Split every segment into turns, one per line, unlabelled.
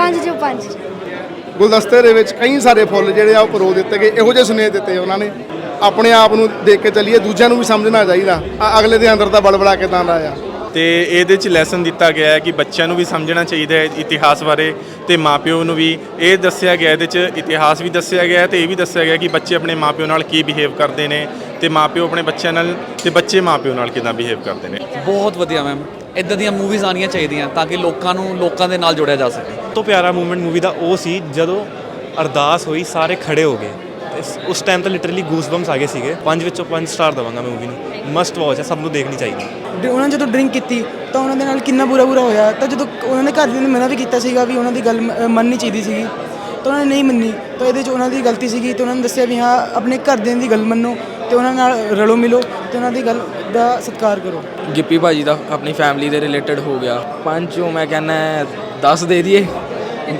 ਪੰਜ ਜੋ ਪੰਜ।
ਗੁਲਦਸਤੇ ਦੇ ਵਿੱਚ ਕਈ ਸਾਰੇ ਫੁੱਲ ਜਿਹੜੇ ਆ ਉਹ ਪਰੋ ਦਿੱਤੇ ਗਏ। ਇਹੋ ਜਿਹੇ ਸੁਨੇਹੇ ਦਿੱਤੇ ਉਹਨਾਂ ਨੇ। ਆਪਣੇ ਆਪ ਨੂੰ ਦੇਖ ਕੇ ਚੱਲੀਏ ਦੂਜਿਆਂ ਨੂੰ ਵੀ ਸਮਝਣਾ ਚਾਹੀਦਾ। ਆ ਅਗਲੇ ਦੇ ਅੰਦਰ ਦਾ ਬਲਬਲਾ ਕਿਦਾਂ ਦਾ ਆ
ਤੇ ਇਹਦੇ ਚ ਲੈਸਨ ਦਿੱਤਾ ਗਿਆ ਹੈ ਕਿ ਬੱਚਿਆਂ ਨੂੰ ਵੀ ਸਮਝਣਾ ਚਾਹੀਦਾ ਹੈ ਇਤਿਹਾਸ ਬਾਰੇ ਤੇ ਮਾਪਿਓ ਨੂੰ ਵੀ। ਇਹ ਦੱਸਿਆ ਗਿਆ ਇਹਦੇ ਚ ਇਤਿਹਾਸ ਵੀ ਦੱਸਿਆ ਗਿਆ ਤੇ ਇਹ ਵੀ ਦੱਸਿਆ ਗਿਆ ਕਿ ਬੱਚੇ ਆਪਣੇ ਮਾਪਿਓ ਨਾਲ ਕੀ ਬਿਹੇਵ ਕਰਦੇ ਨੇ ਤੇ ਮਾਪਿਓ ਆਪਣੇ ਬੱਚਿਆਂ ਨਾਲ ਤੇ ਬੱਚੇ ਮਾਪਿਓ ਨਾਲ ਕਿਦਾਂ ਬਿਹੇਵ ਕਰਦੇ ਨੇ।
ਬਹੁਤ ਵਧੀਆ ਮੈਮ ਇਦਾਂ ਦੀਆਂ ਮੂਵੀਜ਼ ਆਉਣੀਆਂ ਚਾਹੀਦੀਆਂ ਤਾਂ ਕਿ ਲੋਕਾਂ ਨੂੰ ਲੋਕਾਂ ਦੇ ਨਾਲ ਜੋੜਿਆ ਜਾ ਸਕੇ।
ਤੋਂ ਪਿਆਰਾ ਮੂਮੈਂਟ ਮੂਵੀ ਦਾ ਉਹ ਸੀ ਜਦੋਂ ਅਰਦਾਸ ਹੋਈ, ਸਾਰੇ ਖੜੇ ਹੋ ਗਏ। ਉਸ ਟਾਈਮ ਤਾਂ ਲਿਟਰਲੀ ਗੂਸਬੰਪਸ ਆ ਗਏ ਸੀਗੇ। ਪੰਜ ਵਿੱਚੋਂ ਪੰਜ ਸਟਾਰ ਦਵਾਂਗਾ ਮੈਂ ਮੂਵੀ ਨੂੰ। ਮਸਟ ਵਾਚ ਹੈ ਸਭ ਨੂੰ ਦੇਖਣੀ ਚਾਹੀਦੀ।
ਡ- ਉਹਨਾਂ ਨੇ ਜਦੋਂ ਡਰਿੰਕ ਕੀਤੀ, ਤਾਂ ਉਹਨਾਂ ਦੇ ਨਾਲ ਕਿੰਨਾ ਬੁਰਾ ਬੁਰਾ ਹੋਇਆ। ਤਾਂ ਜਦੋਂ ਉਹਨਾਂ ਨੇ ਘਰਦਿਆਂ ਨੇ ਮਨਾ ਵੀ ਕੀਤਾ ਸੀਗਾ ਵੀ ਉਹਨਾਂ ਦੀ ਗੱਲ ਮੰਨਣੀ ਚਾਹੀਦੀ ਸੀਗੀ। ਤਾਂ ਉਹਨਾਂ ਨੇ ਨਹੀਂ ਮੰਨੀ। ਤਾਂ ਇਹਦੇ 'ਚ ਉਹਨਾਂ ਦੀ ਗਲਤੀ ਸੀਗੀ। ਤੇ ਉਹਨਾਂ ਨੇ ਦੱਸਿਆ ਵੀ ਹਾਂ, ਆਪਣੇ ਘਰਦਿਆਂ ਦੀ ਗੱਲ ਮੰਨੋ। ਤੇ ਉਹਨਾਂ ਨਾਲ ਰਲੋ ਮਿਲੋ ਤੇ ਉਹਨਾਂ ਦੀ ਗੱਲ ਦਾ ਸਤਿਕਾਰ ਕਰੋ।
ਗਿੱਪੀ ਭਾਜੀ ਦਾ ਆਪਣੀ ਫੈਮਿਲੀ ਦੇ ਰਿਲੇਟਡ ਹੋ ਗਿਆ। ਪੰਜ ਚੋਂ ਮੈਂ ਕਹਿੰਦਾ 10 ਦੇ ਦਈਏ।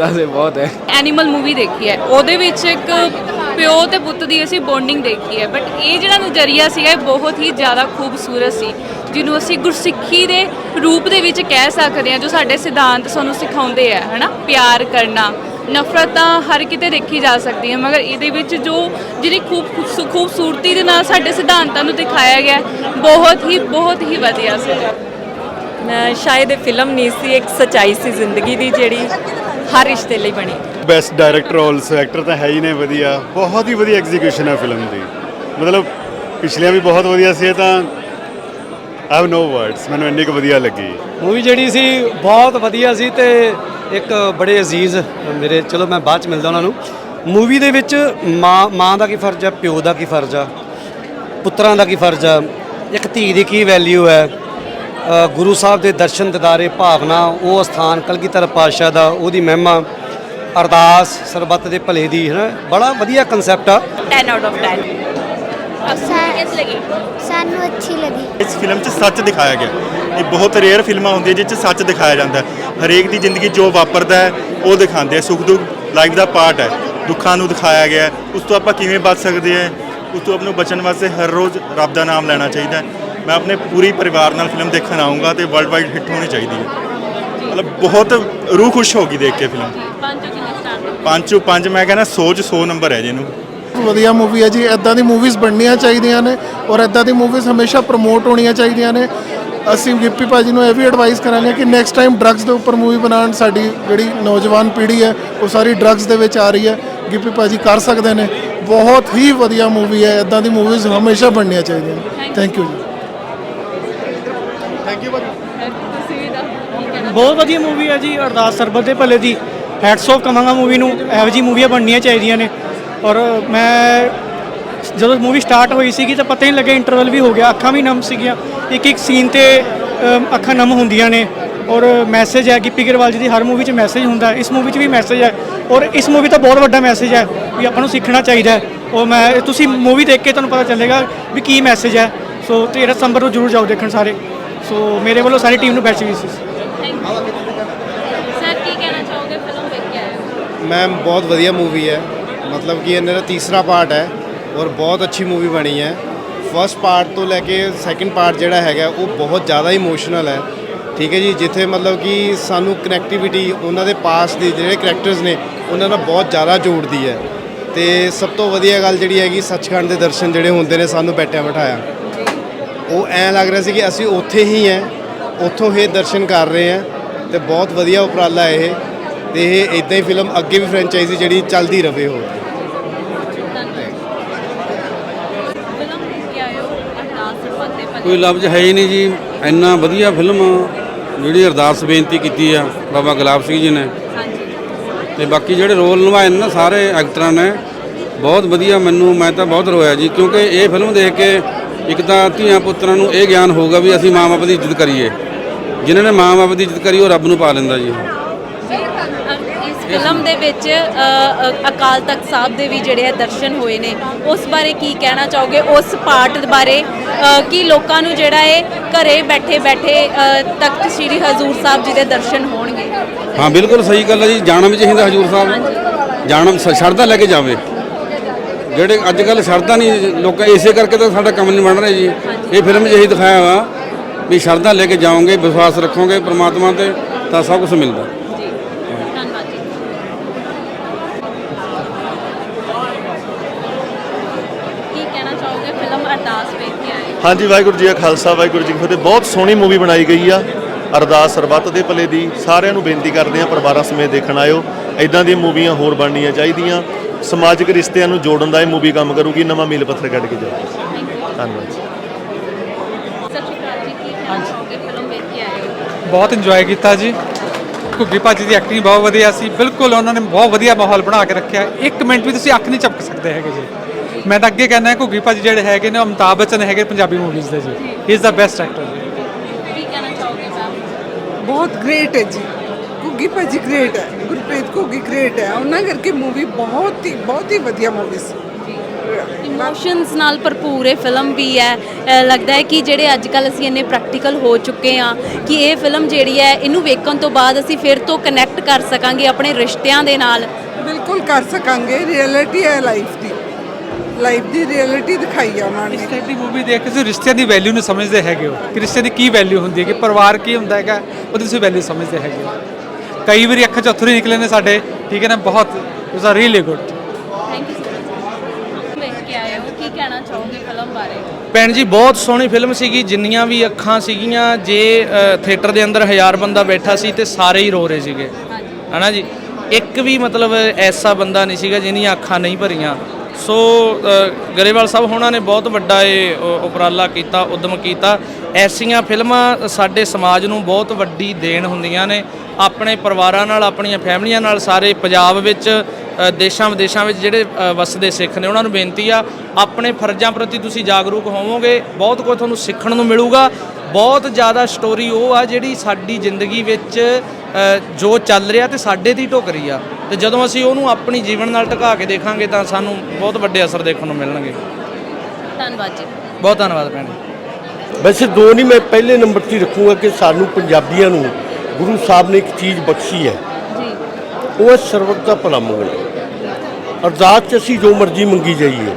10 ਦੇ ਬਹੁਤ ਹੈ।
ਐਨੀਮਲ ਮੂਵੀ ਦੇਖੀ ਹੈ। ਉਹਦੇ ਵਿੱਚ ਇੱਕ ਪਿਓ ਤੇ ਪੁੱਤ ਦੀ ਅਸੀਂ ਬੌਂਡਿੰਗ ਦੇਖੀ ਹੈ। ਬਟ ਇਹ ਜਿਹੜਾ ਨਜ਼ਰੀਆ ਸੀਗਾ ਇਹ ਬਹੁਤ ਹੀ ਜ਼ਿਆਦਾ ਖੂਬਸੂਰਤ ਸੀ ਜਿਹਨੂੰ ਅਸੀਂ ਗੁਰਸਿੱਖੀ ਦੇ ਰੂਪ ਦੇ ਵਿੱਚ ਕਹਿ ਸਕਦੇ ਹਾਂ ਜੋ ਸਾਡੇ ਸਿਧਾਂਤ ਸਾਨੂੰ ਸਿਖਾਉਂਦੇ ਆ ਹਨਾ? ਪਿਆਰ ਕਰਨਾ ਨਫ਼ਰਤ ਤਾਂ ਹਰ ਕਿਤੇ ਦੇਖੀ ਜਾ ਸਕਦੀ ਹੈ ਮਗਰ ਇਹਦੇ ਵਿੱਚ ਜੋ ਜਿਹੜੀ ਖੂਬ ਖੂਬਸੂ- ਖੂਬਸੂਰਤੀ ਦੇ ਨਾਲ ਸਾਡੇ ਸਿਧਾਂਤਾਂ ਨੂੰ ਦਿਖਾਇਆ ਗਿਆ ਬਹੁਤ ਹੀ ਬਹੁਤ ਹੀ ਵਧੀਆ ਸੀ।
ਸ਼ਾਇਦ ਇਹ ਫਿਲਮ ਨਹੀਂ ਸੀ ਇੱਕ ਸਚਾਈ ਸੀ ਜ਼ਿੰਦਗੀ ਦੀ ਜਿਹੜੀ ਹਰ ਰਿਸ਼ਤੇ ਲਈ ਬਣੀ।
ਬੈਸਟ ਡਾਇਰੈਕਟਰ ਆਲਸੋ ਐਕਟਰ ਤਾਂ ਹੈ ਹੀ ਨੇ ਵਧੀਆ। ਬਹੁਤ ਹੀ ਵਧੀਆ ਐਗਜ਼ੀਕਿਊਸ਼ਨ ਹੈ ਫਿਲਮ ਦੀ। ਮਤਲਬ ਪਿਛਲੀਆਂ ਵੀ ਬਹੁਤ ਵਧੀਆ ਸੀ ਇਹ ਤਾਂ ਹੈਵ ਨੋ ਵਰਡਸ ਮੈਨੂੰ ਇੰਨੀ ਕੁ ਵਧੀਆ ਲੱਗੀ।
ਮੂਵੀ ਜਿਹੜੀ ਸੀ ਬਹੁਤ ਵਧੀਆ ਸੀ ਤੇ ਇੱਕ ਬੜੇ ਅਜ਼ੀਜ਼ ਮੇਰੇ ਚਲੋ ਮੈਂ ਬਾਅਦ ਚ ਮਿਲਦਾ ਉਹਨਾਂ ਨੂੰ। ਮੂਵੀ ਦੇ ਵਿੱਚ ਮਾਂ ਮਾਂ ਦਾ ਕੀ ਫਰਜ਼ ਹੈ ਪਿਓ ਦਾ ਕੀ ਫਰਜ਼ ਆ ਪੁੱਤਰਾਂ ਦਾ ਕੀ ਫਰਜ਼ ਆ ਇੱਕ ਧੀ ਦੀ ਕੀ ਵੈਲਿਊ ਹੈ ਗੁਰੂ ਸਾਹਿਬ ਦੇ ਦਰਸ਼ਨ ਦਿਦਾਰੇ ਭਾਵਨਾ ਉਹ ਸਥਾਨ ਕਲਗੀਧਰ ਪਾਤਸ਼ਾਹ ਦਾ ਉਹਦੀ ਮਹਿਮਾ ਅਰਦਾਸ ਸਰਬੱਤ ਦੇ ਭਲੇ ਦੀ ਹੈ ਨਾ ਬੜਾ ਵਧੀਆ ਕਨਸੈਪਟ ਆ।
10 ਆਊਟ ਆਫ 10
ਕਿਸ ਲਗੀ? ਸਾਨੂੰ ਅੱਛੀ ਲੱਗੀ।
ਇਸ ਫਿਲਮ 'ਚ ਸੱਚ ਦਿਖਾਇਆ ਗਿਆ। ਇਹ ਬਹੁਤ ਰੇਅਰ ਫਿਲਮਾਂ ਹੁੰਦੀਆਂ ਜਿਸ 'ਚ ਸੱਚ ਦਿਖਾਇਆ ਜਾਂਦਾ। ਹੈ ਹਰੇਕ ਦੀ ਜ਼ਿੰਦਗੀ ਜੋ ਵਾਪਰਦਾ ਹੈ ਉਹ ਦਿਖਾਉਂਦੇ ਆ। ਸੁੱਖ ਦੁੱਖ ਲਾਈਫ ਦਾ ਪਾਰਟ ਹੈ। ਦੁੱਖਾਂ ਨੂੰ ਦਿਖਾਇਆ ਗਿਆ ਹੈ। ਉਸ ਤੋਂ ਆਪਾਂ ਕਿਵੇਂ ਬਚ ਸਕਦੇ ਹਾਂ? ਉਸ ਤੋਂ ਆਪ ਨੂੰ ਬਚਣ ਵਾਸਤੇ ਹਰ ਰੋਜ਼ ਰੱਬ ਦਾ ਨਾਮ ਲੈਣਾ ਚਾਹੀਦਾ ਹੈ। ਮੈਂ ਆਪਣੇ ਪੂਰੀ ਪਰਿਵਾਰ ਨਾਲ ਫਿਲਮ ਦੇਖਣ ਆਉਂਗਾ ਤੇ ਵਰਲਡ ਵਾਈਡ ਹਿੱਟ ਹੋਣੀ ਚਾਹੀਦੀ ਹੈ। ਮਤਲਬ ਬਹੁਤ ਰੂਹ ਖੁਸ਼ ਹੋ ਗਈ ਦੇਖ ਕੇ ਫਿਲਮ ਪੰਜ ਚੋਂ ਪੰਜ ਮੈਂ ਕਹਿੰਦਾ 100 ਚ 100 ਨੰਬਰ ਹੈ ਜੀ ਇਹਨੂੰ।
ਵਧੀਆ ਮੂਵੀ ਹੈ ਜੀ। ਐਦਾਂ ਦੀ ਮੂਵੀਜ਼ ਬਣਨੀਆਂ ਚਾਹੀਦੀਆਂ ਨੇ ਔਰ ਐਦਾਂ ਦੀ ਮੂਵੀਜ਼ ਹਮੇਸ਼ਾ ਪ੍ਰਮੋਟ ਹੋਣੀਆਂ ਚਾਹੀਦੀਆਂ ਨੇ। ਅਸੀਂ ਗਿੱਪੀ ਭਾਜੀ ਨੂੰ ਇਹ ਵੀ ਐਡਵਾਈਸ ਕਰਾਂਗੇ ਕਿ ਨੈਕਸਟ ਟਾਈਮ ਡਰੱਗਸ ਦੇ ਉੱਪਰ ਮੂਵੀ ਬਣਾਉਣ ਸਾਡੀ ਜਿਹੜੀ ਨੌਜਵਾਨ ਪੀੜ੍ਹੀ ਹੈ ਉਹ ਸਾਰੀ ਡਰੱਗਸ ਦੇ ਵਿੱਚ ਆ ਰਹੀ ਹੈ। ਗਿੱਪੀ ਭਾਜੀ ਕਰ ਸਕਦੇ ਨੇ। ਬਹੁਤ ਹੀ ਵਧੀਆ ਮੂਵੀ ਹੈ। ਐਦਾਂ ਦੀ ਮੂਵੀਜ਼ ਹਮੇਸ਼ਾ ਬਣਨੀਆਂ ਚਾਹੀਦੀਆਂ ਨੇ। ਥੈਂਕ ਯੂ ਜੀ। ਥੈਂਕ ਯੂ
ਬਹੁਤ ਵਧੀਆ ਮੂਵੀ ਹੈ ਜੀ ਅਰਦਾਸ ਸਰਬਤ ਦੇ ਭਲੇ ਦੀ। ਹੈਟਸ ਆਫ ਕਵਾਂਗਾ ਮੂਵੀ ਨੂੰ। ਇਹੋ ਜੀ ਮੂਵੀਆਂ ਬਣਨੀਆਂ ਚਾਹੀਦੀਆਂ ਨੇ। ਔਰ ਮੈਂ ਜਦੋਂ ਮੂਵੀ ਸਟਾਰਟ ਹੋਈ ਸੀਗੀ ਤਾਂ ਪਤਾ ਹੀ ਨਹੀਂ ਲੱਗਿਆ ਇੰਟਰਵਲ ਵੀ ਹੋ ਗਿਆ ਅੱਖਾਂ ਵੀ ਨਮ ਸੀਗੀਆਂ। ਇੱਕ ਇੱਕ ਸੀਨ ਤੇ ਅੱਖਾਂ ਨਮ ਹੁੰਦੀਆਂ ਨੇ। ਔਰ ਮੈਸੇਜ ਹੈ ਗਿੱਪੀ ਗਰੇਵਾਲ ਜੀ ਦੀ ਹਰ ਮੂਵੀ 'ਚ ਮੈਸੇਜ ਹੁੰਦਾ। ਇਸ ਮੂਵੀ 'ਚ ਵੀ ਮੈਸੇਜ ਹੈ। ਔਰ ਇਸ ਮੂਵੀ ਦਾ ਬਹੁਤ ਵੱਡਾ ਮੈਸੇਜ ਹੈ ਵੀ ਆਪਾਂ ਨੂੰ ਸਿੱਖਣਾ ਚਾਹੀਦਾ ਹੈ। ਔਰ ਮੈਂ ਤੁਸੀਂ ਮੂਵੀ ਦੇਖ ਕੇ ਤੁਹਾਨੂੰ ਪਤਾ ਚੱਲੇਗਾ ਵੀ ਕੀ ਮੈਸੇਜ ਹੈ। ਸੋ 13 ਦਸੰਬਰ ਨੂੰ ਜਰੂਰ ਜਾਓ ਦੇਖਣ ਸਾਰੇ। ਸੋ ਮੇਰੇ ਵੱਲੋਂ ਸਾਰੀ ਟੀਮ ਨੂੰ ਬੈਸਟ ਵਿਸ਼ੇਸ
ਸਰ ਕੀ ਕਹਿਣਾ ਚਾਹੋਗੇ? ਫਿਲਮ ਦੇਖ ਕੇ ਆਏ ਹੋ?
ਮੈਮ ਬਹੁਤ ਵਧੀਆ ਮੂਵੀ ਹੈ। ਮਤਲਬ ਕਿ ਇਹਨਾਂ ਦਾ ਤੀਸਰਾ ਪਾਰਟ ਹੈ ਔਰ ਬਹੁਤ ਅੱਛੀ ਮੂਵੀ ਬਣੀ ਹੈ। ਫਸਟ ਪਾਰਟ ਤੋਂ ਲੈ ਕੇ ਸੈਕਿੰਡ ਪਾਰਟ ਜਿਹੜਾ ਹੈਗਾ, ਉਹ ਬਹੁਤ ਜ਼ਿਆਦਾ ਇਮੋਸ਼ਨਲ ਹੈ। ਠੀਕ ਹੈ ਜੀ, ਜਿੱਥੇ ਮਤਲਬ ਕਿ ਸਾਨੂੰ ਕਨੈਕਟੀਵਿਟੀ ਉਹਨਾਂ ਦੇ ਪਾਸ ਦੇ ਜਿਹੜੇ ਕਰੈਕਟਰਸ ਨੇ, ਉਹਨਾਂ ਨਾਲ ਬਹੁਤ ਜ਼ਿਆਦਾ ਜੋੜਦੀ ਹੈ। ਤੇ ਸਭ ਤੋਂ ਵਧੀਆ ਗੱਲ ਜਿਹੜੀ ਹੈਗੀ, ਸੱਚਖੰਡ ਦੇ ਦਰਸ਼ਨ ਜਿਹੜੇ ਹੁੰਦੇ ਨੇ, ਸਾਨੂੰ ਬੈਠਿਆ ਬਿਠਾਇਆ। ਉਹ ਐਂ ਲੱਗ ਰਿਹਾ ਸੀ ਕਿ ਅਸੀਂ ਉੱਥੇ ਹੀ ਹੈ ਉੱਥੋਂ ਹੀ ਦਰਸ਼ਨ ਕਰ ਰਹੇ ਹਾਂ ਤੇ ਬਹੁਤ ਵਧੀਆ ਉਪਰਾਲਾ ਇਹ। ਤੇ ਇਹ ਇਦਾਂ ਹੀ ਫਿਲਮ ਅੱਗੇ ਵੀ ਫਰੈਂਚਾਈਜ਼ੀ ਜਿਹੜੀ ਚੱਲਦੀ ਰਹੇ ਹੋਰ
ਫਿਲਮ ਦੇਖ ਕੇ ਆਏ ਹੋ ਅਰਦਾਸ ਸਰਬੱਤ ਦੇ ਭਲੇ
ਕੋਈ ਲਫ਼ਜ਼ ਹੈ ਹੀ ਨਹੀਂ ਜੀ। ਇੰਨਾ ਵਧੀਆ ਫਿਲਮ ਜਿਹੜੀ ਅਰਦਾਸ ਬੇਨਤੀ ਕੀਤੀ ਆ, ਬਾਬਾ ਗੁਲਾਬ ਸਿੰਘ ਜੀ ਨੇ। ਤੇ ਬਾਕੀ ਜਿਹੜੇ ਰੋਲ ਨਿਭਾਏ ਨੇ ਨਾ ਸਾਰੇ ਐਕਟਰਾਂ ਨੇ, ਬਹੁਤ ਵਧੀਆ ਮੈਨੂੰ, ਮੈਂ ਤਾਂ ਬਹੁਤ ਰੋਇਆ ਜੀ, ਕਿਉਂਕਿ ਇਹ ਫਿਲਮ ਦੇਖ ਕੇ ਇੱਕ ਤਾਂ ਧੀਆਂ ਪੁੱਤਰਾਂ ਨੂੰ ਇਹ ਗਿਆਨ ਹੋਊਗਾ ਵੀ ਅਸੀਂ ਮਾਂ-ਬਾਪ ਦੀ ਇੱਜ਼ਤ ਕਰੀਏ। ਜਿਨ੍ਹਾਂ ਨੇ ਮਾਂ-ਬਾਪ ਦੀ ਇੱਜ਼ਤ ਕਰੀ, ਉਹ ਰੱਬ ਨੂੰ ਪਾ ਲੈਂਦਾ ਜੀ।
ਫਿਲਮ ਦੇ ਵਿੱਚ ਅਕਾਲ ਤਖਤ ਸਾਹਿਬ ਦੇ ਵੀ ਜਿਹੜੇ ਹੈ ਦਰਸ਼ਨ ਹੋਏ ਨੇ ਉਸ ਬਾਰੇ ਕੀ ਕਹਿਣਾ ਚਾਹੋਗੇ? ਉਸ ਪਾਰਟ ਬਾਰੇ ਕਿ ਲੋਕਾਂ ਨੂੰ ਜਿਹੜਾ ਹੈ ਘਰੇ ਬੈਠੇ ਬੈਠੇ ਤਖਤ ਸ੍ਰੀ ਹਜ਼ੂਰ ਸਾਹਿਬ ਜੀ ਦੇ ਦਰਸ਼ਨ ਹੋਣਗੇ?
ਹਾਂ ਬਿਲਕੁਲ ਸਹੀ ਗੱਲ ਹੈ ਜੀ। ਜਾਣਾ ਵੀ ਚਾਹੀਦਾ ਹਜੂਰ ਸਾਹਿਬ। ਜਾਣਾ ਸ਼ਰਧਾ ਲੈ ਕੇ ਜਾਵੇ। ਜਿਹੜੇ ਅੱਜ ਕੱਲ ਸ਼ਰਧਾ ਨਹੀਂ ਲੋਕਾਂ ਇਸੇ ਕਰਕੇ ਤਾਂ ਸਾਡਾ ਕੰਮ ਨਹੀਂ ਬਣ ਰਿਹਾ ਜੀ। ਇਹ ਫਿਲਮ ਇਹੀ ਦਿਖਾਇਆ ਵਾ ਵੀ ਸ਼ਰਧਾ ਲੈ ਕੇ ਜਾਓਗੇ ਵਿਸ਼ਵਾਸ ਰੱਖੋਗੇ ਪ੍ਰਮਾਤਮਾ ਤੇ ਤਾਂ ਸਭ ਕੁਝ ਮਿਲਦਾ
ਧੰਨਵਾਦ ਜੀ
ਹਾਂਜੀ ਵਾਹਿਗੁਰੂ ਜੀ ਕਾ ਖਾਲਸਾ ਵਾਹਿਗੁਰੂ ਜੀ ਕੀ ਫਤਿਹ। ਬਹੁਤ ਸੋਹਣੀ ਮੂਵੀ ਬਣਾਈ ਗਈ ਆ। ਅਰਦਾਸ ਸਰਬੱਤ ਦੇ ਭਲੇ ਦੀ। ਸਾਰਿਆਂ ਨੂੰ ਬੇਨਤੀ ਕਰਦੇ ਆ ਪਰਿਵਾਰਾਂ ਸਮੇਤ ਦੇਖਣ ਆਇਓ। ਇਦਾਂ ਦੀਆਂ ਮੂਵੀਆਂ ਹੋਰ ਬਣਨੀਆਂ ਚਾਹੀਦੀਆਂ। ਸਮਾਜਿਕ ਰਿਸ਼ਤਿਆਂ ਨੂੰ ਜੋੜਨ ਦਾ ਇਹ ਮੂਵੀ ਕੰਮ ਕਰੂਗੀ। ਨਵਾਂ ਮੀਲ ਪੱਥਰ ਕੱਢ ਕੇ ਜਾਊਗੀ ਧੰਨਵਾਦ ਜੀ।
ਬਹੁਤ ਇੰਜੋਏ ਕੀਤਾ ਜੀ। ਘੁੱਗੀ ਭਾਜੀ ਦੀ ਐਕਟਿੰਗ ਬਹੁਤ ਵਧੀਆ ਸੀ। ਬਿਲਕੁਲ ਉਹਨਾਂ ਨੇ ਬਹੁਤ ਵਧੀਆ ਮਾਹੌਲ ਬਣਾ ਕੇ ਰੱਖਿਆ। ਇੱਕ ਮਿੰਟ ਵੀ ਤੁਸੀਂ ਅੱਖ ਨਹੀਂ ਝਪਕ ਸਕਦੇ ਹੈਗੇ ਜੀ। ਮੈਂ ਤਾਂ ਅੱਗੇ ਕਹਿੰਦਾ ਘੁੱਗੀ ਭਾਜੀ ਜਿਹੜੇ ਹੈਗੇ ਨੇ ਉਹ ਅਮਿਤਾਭ ਬੱਚਨ ਹੈਗੇ ਪੰਜਾਬੀ ਮੂਵੀਜ਼ ਦੇ ਜੀ। He is the best actor ਜੀ।
ਕੀ ਕਹਿਣਾ ਚਾਹੋਗੇ ਮੈਮ
ਬਹੁਤ ਗ੍ਰੇਟ ਹੈ ਜੀ। ਗੁੱਗੀ ਭਾਜੀ ਗ੍ਰੇਟ ਹੈ। ਗੁਰਪ੍ਰੀਤ ਘੁੱਗੀ ਗ੍ਰੇਟ ਹੈ। ਉਹਨਾਂ ਕਰਕੇ ਮੂਵੀ ਬਹੁਤ ਹੀ ਬਹੁਤ ਹੀ ਵਧੀਆ ਮੂਵੀ ਸੀ
ਇਮੋਸ਼ਨਸ ਨਾਲ ਭਰਪੂਰ ਇਹ ਫਿਲਮ ਵੀ ਹੈ। ਅ, ਲੱਗਦਾ ਹੈ ਕਿ ਜਿਹੜੇ ਅੱਜ ਕੱਲ ਅਸੀਂ ਇੰਨੇ ਪ੍ਰੈਕਟੀਕਲ ਹੋ ਚੁੱਕੇ ਆ ਕਿ ਇਹ ਫਿਲਮ ਜਿਹੜੀ ਹੈ ਇਹਨੂੰ ਵੇਖਣ ਤੋਂ ਬਾਅਦ ਅਸੀਂ ਫਿਰ ਤੋਂ ਕਨੈਕਟ ਕਰ ਸਕਾਂਗੇ ਆਪਣੇ ਰਿਸ਼ਤਿਆਂ ਦੇ ਨਾਲ।
ਬਿਲਕੁਲ ਕਰ ਸਕਾਂਗੇ। ਰਿਐਲਿਟੀ ਹੈ ਲਾਈਫ ਲਾਈਫ ਦੀ ਰਿਐਲਿਟੀ ਦਿਖਾਈ ਹੈ ਉਹਨਾਂ ਨੇ।
ਇਸ ਟਾਈਪ ਦੀ ਮੂਵੀ ਦੇਖ ਕੇ ਤੁਸੀਂ ਰਿਸ਼ਤਿਆਂ ਦੀ ਵੈਲਿਊ ਨੂੰ ਸਮਝਦੇ ਹੈਗੇ ਹੋ ਕਿ ਰਿਸ਼ਤੇ ਦੀ ਕੀ ਵੈਲਿਊ ਹੁੰਦੀ ਹੈ ਕਿ ਪਰਿਵਾਰ ਕੀ ਹੁੰਦਾ ਹੈਗਾ ਉਹਦੀ ਤੁਸੀਂ ਵੈਲਿਊ ਸਮਝਦੇ ਹੈਗੇ ਹੋ। ਕਈ ਵਾਰੀ ਅੱਖਾਂ 'ਚ ਅਥਰੂ ਨਿਕਲੇ ਨੇ ਸਾਡੇ ਠੀਕ ਹੈ ਨਾ ਬਹੁਤ it's a really good
thank you so much ਵੇਖ ਕੇ ਆਏ ਹੋ ਕੀ ਕਹਿਣਾ ਚਾਹੋਗੇ ਫਿਲਮ ਬਾਰੇ?
ਭੈਣ ਜੀ ਬਹੁਤ ਸੋਹਣੀ ਫਿਲਮ ਸੀਗੀ ਜਿੰਨੀਆਂ ਵੀ ਅੱਖਾਂ ਸੀਗੀਆਂ ਜੇ ਅ, ਥੀਏਟਰ ਦੇ ਅੰਦਰ ਹਜ਼ਾਰ ਬੰਦਾ ਬੈਠਾ ਸੀ ਤੇ ਸਾਰੇ ਹੀ ਰੋ ਰਹੇ ਸੀਗੇ। ਹਨਾ ਜੀ? ਇੱਕ ਵੀ ਮਤਲਬ ਐਸਾ ਬੰਦਾ ਨਹੀਂ ਸੀਗਾ ਜਿਹਦੀਆਂ ਅੱਖਾਂ ਨਹੀਂ ਭਰੀਆਂ। ਸੋ ਗਰੇਵਾਲ ਸਾਹਿਬ, ਹੋਣਾ ਨੇ ਬਹੁਤ ਵੱਡਾ ਇਹ ਉਪਰਾਲਾ ਕੀਤਾ, ਉਦਮ ਕੀਤਾ। ਐਸੀਆਂ ਫਿਲਮਾਂ ਸਾਡੇ ਸਮਾਜ ਨੂੰ ਬਹੁਤ ਵੱਡੀ ਦੇਣ ਹੁੰਦੀਆਂ ਨੇ। ਆਪਣੇ ਪਰਿਵਾਰਾਂ ਨਾਲ, ਆਪਣੀਆਂ ਫੈਮਲੀਆਂ ਨਾਲ, ਸਾਰੇ ਪੰਜਾਬ ਵਿੱਚ ਦੇਸ਼ਾਂ ਵਿਦੇਸ਼ਾਂ ਵਿੱਚ ਜਿਹੜੇ ਵਸਦੇ ਸਿੱਖ ਨੇ, ਉਹਨਾਂ ਨੂੰ ਬੇਨਤੀ ਆ, ਆਪਣੇ ਫਰਜ਼ਾਂ ਪ੍ਰਤੀ ਤੁਸੀਂ ਜਾਗਰੂਕ ਹੋਵੋਗੇ, ਬਹੁਤ ਕੁਝ ਤੁਹਾਨੂੰ ਸਿੱਖਣ ਨੂੰ ਮਿਲੂਗਾ। ਬਹੁਤ ਜ਼ਿਆਦਾ ਸਟੋਰੀ ਉਹ ਆ ਜਿਹੜੀ ਸਾਡੀ ਜ਼ਿੰਦਗੀ ਵਿੱਚ ਜੋ ਚੱਲ ਰਿਹਾ ਤੇ ਸਾਡੇ ਦੀ ਢੁੱਕ ਰਹੀ ਆ। ਤੇ ਜਦੋਂ ਅਸੀਂ ਉਹਨੂੰ ਆਪਣੀ ਜੀਵਨ ਨਾਲ ਢਕਾ ਕੇ ਦੇਖਾਂਗੇ ਤਾਂ ਸਾਨੂੰ ਬਹੁਤ ਵੱਡੇ ਅਸਰ ਦੇਖਣ ਨੂੰ ਮਿਲਣਗੇ।
ਧੰਨਵਾਦ ਜੀ।
ਬਹੁਤ ਧੰਨਵਾਦ ਭੈਣੇ
ਵੈਸੇ ਦੋ ਨਹੀਂ ਮੈਂ ਪਹਿਲੇ ਨੰਬਰ ਤੇ ਰੱਖੂੰਗਾ ਕਿ ਸਾਨੂੰ ਪੰਜਾਬੀਆਂ ਨੂੰ ਗੁਰੂ ਸਾਹਿਬ ਨੇ ਇੱਕ ਚੀਜ਼ ਬਖਸ਼ੀ ਹੈ।
ਜੀ।
ਉਹ ਹੈ ਸਰਬੱਤ ਦਾ ਭਲਾ ਮੰਗਣਾ ਅਰਦਾਸ 'ਚ ਅਸੀਂ ਜੋ ਮਰਜ਼ੀ ਮੰਗੀ ਜਾਈਏ।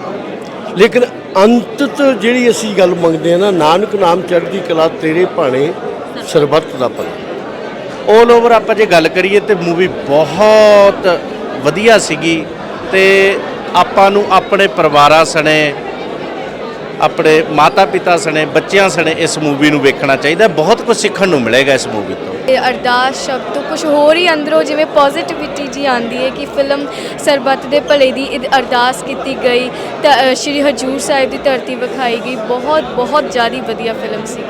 ਲੇਕਿਨ ਅੰਤ 'ਚ ਜਿਹੜੀ ਅਸੀਂ ਗੱਲ ਮੰਗਦੇ ਆ ਨਾ ਨਾਨਕ ਨਾਮ ਚੜ੍ਹਦੀ ਕਲਾ ਤੇਰੇ ਭਾਣੇ ਸਰਬੱਤ ਦਾ ਭਲਾ।
올 ਓਵਰ ਆਪਾਂ ਜੇ ਗੱਲ ਕਰੀਏ ਤੇ ਮੂਵੀ ਬਹੁਤ ਵਧੀਆ ਸੀਗੀ ਤੇ ਆਪਾਂ ਨੂੰ ਆਪਣੇ ਪਰਿਵਾਰਾਂ ਸਣੇ ਆਪਣੇ ਮਾਤਾ ਪਿਤਾ ਸਣੇ ਬੱਚਿਆਂ ਸਣੇ ਇਸ ਮੂਵੀ ਨੂੰ ਵੇਖਣਾ ਚਾਹੀਦਾ। ਬਹੁਤ ਕੁਝ ਸਿੱਖਣ ਨੂੰ ਮਿਲੇਗਾ ਇਸ ਮੂਵੀ ਤੋਂ।
ਇਹ ਅਰਦਾਸ ਸ਼ਬਦ ਤੋਂ ਕੁਝ ਹੋਰ ਹੀ ਅੰਦਰੋਂ ਜਿਵੇਂ ਪੋਜ਼ਿਟਿਵਿਟੀ ਜੀ ਆਂਦੀ ਹੈ ਕਿ ਫਿਲਮ ਸਰਬੱਤ ਦੇ ਭਲੇ ਦੀ ਇਹ ਅਰਦਾਸ ਕੀਤੀ ਗਈ ਤਾਂ ਅ, ਸ਼੍ਰੀ ਹਜੂਰ ਸਾਹਿਬ ਦੀ ਧਰਤੀ ਵਿਖਾਈ ਗਈ। ਬਹੁਤ ਬਹੁਤ ਜ਼ਿਆਦਾ ਵਧੀਆ ਫਿਲਮ ਸੀ